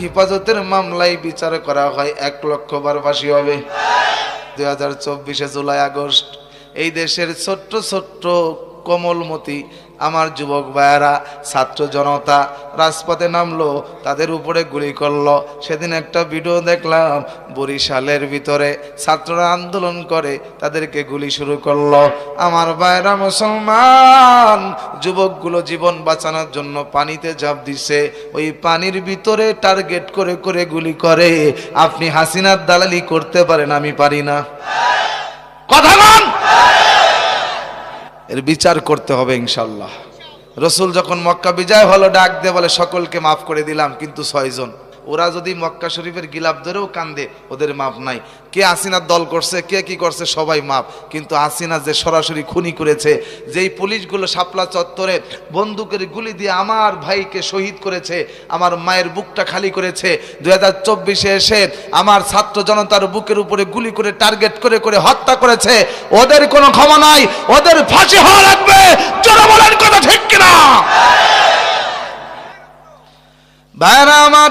হেফাজতের মামলায় বিচার করা হয় এক লক্ষ বার হবে। দুই হাজার চব্বিশে জুলাই আগস্ট এই দেশের ছোট্ট ছোট্ট কোমলমতি আমার যুবক ভাইয়েরা, ছাত্র জনতা, রাজপথে নামলো, তাদের উপরে গুলি করল। সেদিন একটা ভিডিও দেখলাম, বরিশালের ভিতরে ছাত্ররা আন্দোলন করে, তাদেরকে গুলি শুরু করল। আমার ভাইরা মুসলমান, যুবকগুলো জীবন বাঁচানোর জন্য পানিতে ঝাঁপ দিছে। ওই পানির ভিতরে টার্গেট করে করে গুলি করে। আপনি হাসিনার দালালি করতে পারেন, আমি পারি না। কথা বল এর বিচার করতে হবে ইনশাল্লাহ রসুল যখন মক্কা বিজয় হলো, ডাক দিয়ে বলে, সকলকে মাফ করে দিলাম, কিন্তু ছয়জন। ওরা যদি মক্কা শরীফের গিলাপ ধরেও কান্দে, ওদের মাপ নাই। কে আসিনার দল করছে, কে কি করছে, সবাই মাপ। কিন্তু আসিনা যে সরাসরি খুনি করেছে, যেই পুলিশগুলো শাপলা চত্বরে বন্দুকের গুলি দিয়ে আমার ভাইকে শহীদ করেছে, আমার মায়ের বুকটা খালি করেছে, দুই হাজার চব্বিশে এসে আমার ছাত্র জনতার বুকের উপরে গুলি করে, টার্গেট করে করে হত্যা করেছে, ওদের কোনো ক্ষমা নাই, ওদের ফাঁসি হওয়া লাগবে। বলেন কথা ঠিক কিনা? ভাইরা আমার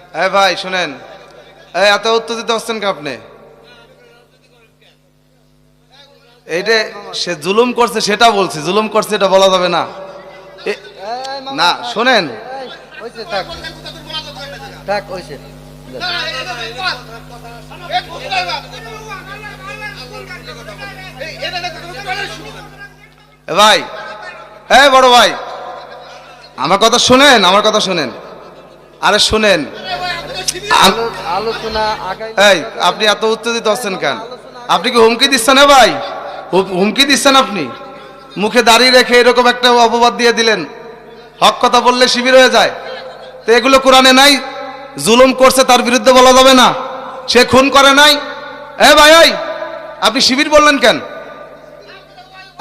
এ ভাই শুনেন। এত উত্তেজিত হচ্ছেন কি আপনি? এইটা সে জুলুম করছে সেটা বলছি। জুলুম করছে এটা বলা যাবে না। না শোনেন। ভাই হ্যাঁ বড় ভাই আমার কথা শুনেন আমার কথা শুনেন। আরে শুনেন। আলোচনা এই আপনি এত উত্তেজিত হচ্ছেন কেন? আপনি কি হুমকি দিচ্ছেন না ভাই? হুমকি দিচ্ছেন আপনি? মুখে দাঁড়িয়ে রেখে এরকম একটা অপবাদ দিয়ে দিলেন। হক কথা বললে শিবির হয়ে যায়। তো এগুলো কোরআনে নাই? জুলুম করছে তার বিরুদ্ধে বলা যাবে না। সে খুন করে নাই? এ ভাই ওই আপনি শিবির বললেন কেন?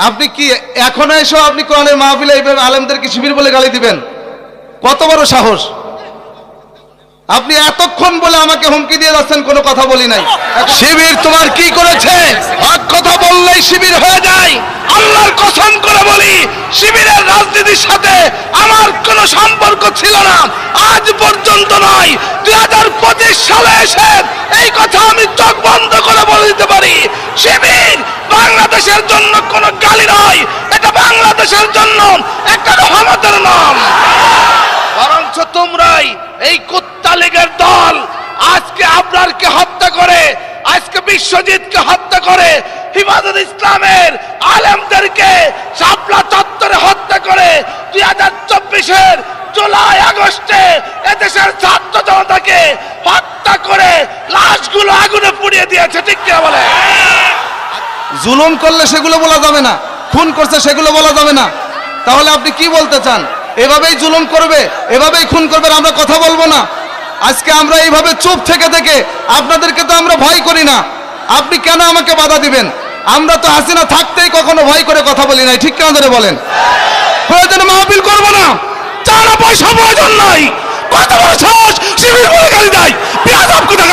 আপনি কি এখন এসো আপনি কোরআনের মাহফিলে এইভাবে আলেমদেরকে শিবির বলে গালি দিবেন? কত বড় সাহস? আপনি এতক্ষণ বলে আমাকে হুমকি দিয়ে যাচ্ছেন, কোনো কথা বলি নাই। শিবির তোমার কি করেছে? এক কথা বললেই শিবির হয়ে যায়। আল্লাহর কসম করে বলি, শিবিরের রাজনীতির সাথে আমার কোনো সম্পর্ক ছিল না। আজ পর্যন্ত নয়। দুই হাজার পঁচিশ সালে এসে এই কথা আমি চোখ বন্ধ করে বলে দিতে পারি। শিবির বাংলাদেশের জন্য কোনো গালি নয়। এটা বাংলাদেশের জন্য একটা রহমতের নাম। বরঞ্চ তোমরাই এই কুত্তা লীগের দল আজকে আপনারকে হত্যা করে আজকে বিশ্বজিৎকে হত্যা করে হিমাদুল ইসলামের আলেমদেরকে শাপলা চত্বরে হত্যা করে দুই হাজার চব্বিশের জুলাই আগস্টে এদেশের ছাত্র জনতাকে হত্যা করে লাশগুলো আগুনে পুড়িয়ে দিয়েছে, ঠিক কিনা বলে জুলুম করলে সেগুলো বলা যাবে না, খুন করছে সেগুলো বলা যাবে না। তাহলে আপনি কি বলতে চান? এভাবেই জুলুম করবে, এভাবেই খুন করবে আমরা কথা বলব না। আজকে আমরা এইভাবে চুপ থেকে থেকে, আপনাদেরকে তো আমরা ভয় করি না। আপনি কেন আমাকে বাধা দিবেন? আমরা তো হাসিনা থাকতেই কখনো ভয় করে কথা বলি নাই। ঠিক কেন ধরে বলেন? প্রয়োজনে মাহফিল করব না। চারা পয়সা প্রয়োজন নাই। কত বড় সাহস, শিবির বলে গালি দেয় পেঁয়াজ কোথা